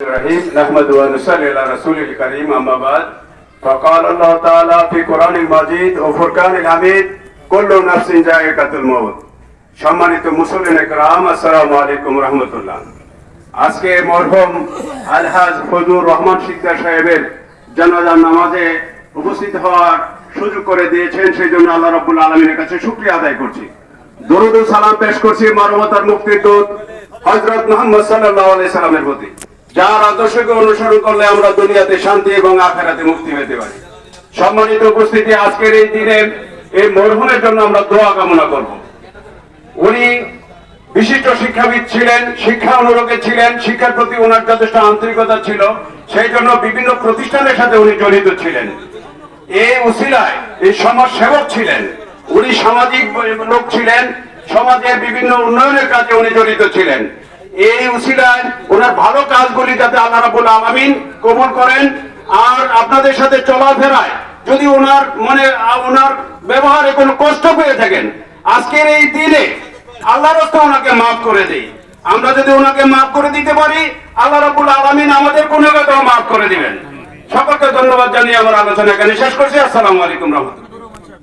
الرحيم نحمد ونصلي على رسول الكريم أما بعد فقال الله تعالى في قرآن المجيد وفرقان الحميد كل نفس ذائقة الموت সম্মানিত মুসলিম একরাম আসসালামু আলাইকুম রহমতুল্লাহ আজকে মরহুম আলহাজ ফজুর রহমান সিকদার সাহেবের জানাজার নামাজে উপস্থিত হওয়ার সুযোগ করে দিয়েছেন সেই জন্য আল্লাহ রাব্বুল আলমিনের কাছে শুক্রিয়া আদায় করছি দরুদ ও সালাম পেশ করছি মানবতার মুক্তির দূত হজরত মোহাম্মদ সাল্লাল্লাহু আলাইহি সাল্লামের প্রতি যার আদর্শকে অনুসরণ করলে আমরা দুনিয়াতে শান্তি এবং আখেরাতে মুক্তি পেতে পারি। সম্মানিত উপস্থিতি, আজকের এই দিনে এই মরহুমের জন্য আমরা দোয়া কামনা করব। উনি বিশিষ্ট শিক্ষাবিদ ছিলেন, শিক্ষা অনুরোগে ছিলেন, শিক্ষার প্রতি ওনার যথেষ্ট আন্তরিকতা ছিল, সেই জন্য বিভিন্ন প্রতিষ্ঠানের সাথে উনি জড়িত ছিলেন। এই উসিলায় এই সমাজ সেবক ছিলেন, উনি সামাজিক লোক ছিলেন, সমাজের বিভিন্ন উন্নয়নের কাজে উনি জড়িত ছিলেন। এই উসিলায় ওনার ভালো কাজগুলি যাতে আল্লাহ রাবুল আলমিন কবুল করেন। আর আপনাদের সাথে চলাফেরায় যদি ওনার মনে, ওনার ব্যবহারে কোনো কষ্ট পেয়ে থাকেন, আজকের এই দিনে আল্লাহ রাস্তা ওনাকে মাফ করে দেই। আমরা যদি ওনাকে মাফ করে দিতে পারি, আল্লাহ রাবুল আলমিন আমাদের কোনো মাফ করে দিবেন। সকলকে ধন্যবাদ জানিয়ে আমার আলোচনা এখানে শেষ করছি। আসসালামু আলাইকুম রহমতুল্লাহ।